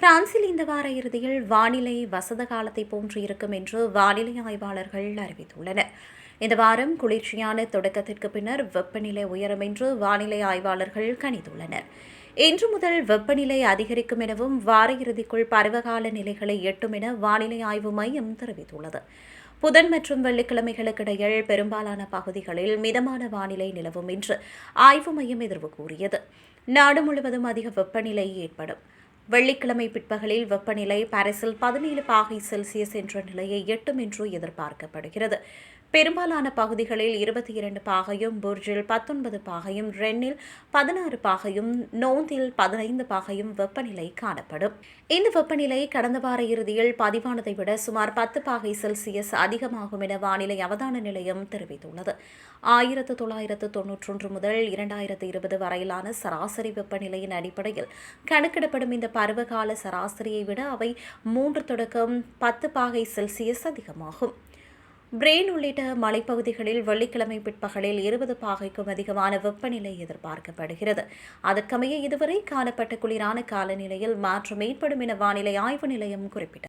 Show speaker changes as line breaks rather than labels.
பிரான்சில் இந்த வார இறுதியில் வானிலை வசந்த காலத்தை போன்று இருக்கும் என்று வானிலை ஆய்வாளர்கள் அறிவித்துள்ளனர். இந்த வாரம் குளிர்ச்சியான தொடக்கத்திற்கு பின்னர் வெப்பநிலை உயரும் என்று வானிலை ஆய்வாளர்கள் கணித்துள்ளனர். இன்று முதல் வெப்பநிலை அதிகரிக்கும் எனவும் வார இறுதிக்குள் பருவகால நிலைகளை எட்டும் என வானிலை ஆய்வு மையம் தெரிவித்துள்ளது. புதன் மற்றும் வெள்ளிக்கிழமைகளுக்கிடையில் பெரும்பாலான பகுதிகளில் மிதமான வானிலை நிலவும் என்று ஆய்வு மையம் எதிர்வு கூறியது. நாடு முழுவதும் அதிக வெப்பநிலை ஏற்படும். வெள்ளிக்கிழமை பிற்பகலில் வெப்பநிலை பாரிஸில் பதினேழு பாகை செல்சியஸ் என்ற நிலையை எட்டும் என்று எதிர்பார்க்கப்படுகிறது. பெரும்பாலான பகுதிகளில் இருபத்தி இரண்டு பாகையும் புர்ஜில் பத்தொன்பது பாகையும் ரென்னில் பதினாறு பாகையும் நோந்தில் பதினைந்து பாகையும் வெப்பநிலை காணப்படும். இந்த வெப்பநிலை கடந்த வார இறுதியில் பதிவானதை விட சுமார் பத்து பாகை செல்சியஸ் அதிகமாகும் என வானிலை அவதான நிலையம் தெரிவித்துள்ளது. ஆயிரத்து தொள்ளாயிரத்து தொன்னூற்றொன்று முதல் இரண்டாயிரத்து இருபது வரையிலான சராசரி வெப்பநிலையின் அடிப்படையில் கணக்கிடப்படும் இந்த பருவகால சராசரியை விட அவை மூன்று தொடக்கம் பத்து பாகை செல்சியஸ் அதிகமாகும். பிரெயின் உள்ளிட்ட மலைப்பகுதிகளில் வெள்ளிக்கிழமை பிற்பகலில் இருபது பாகைக்கும் அதிகமான வெப்பநிலை எதிர்பார்க்கப்படுகிறது. அதற்கமைய இதுவரை காணப்பட்ட குளிரான காலநிலையில் மாற்றம் ஏற்படும் என வானிலை ஆய்வு நிலையம் குறிப்பிட்டது.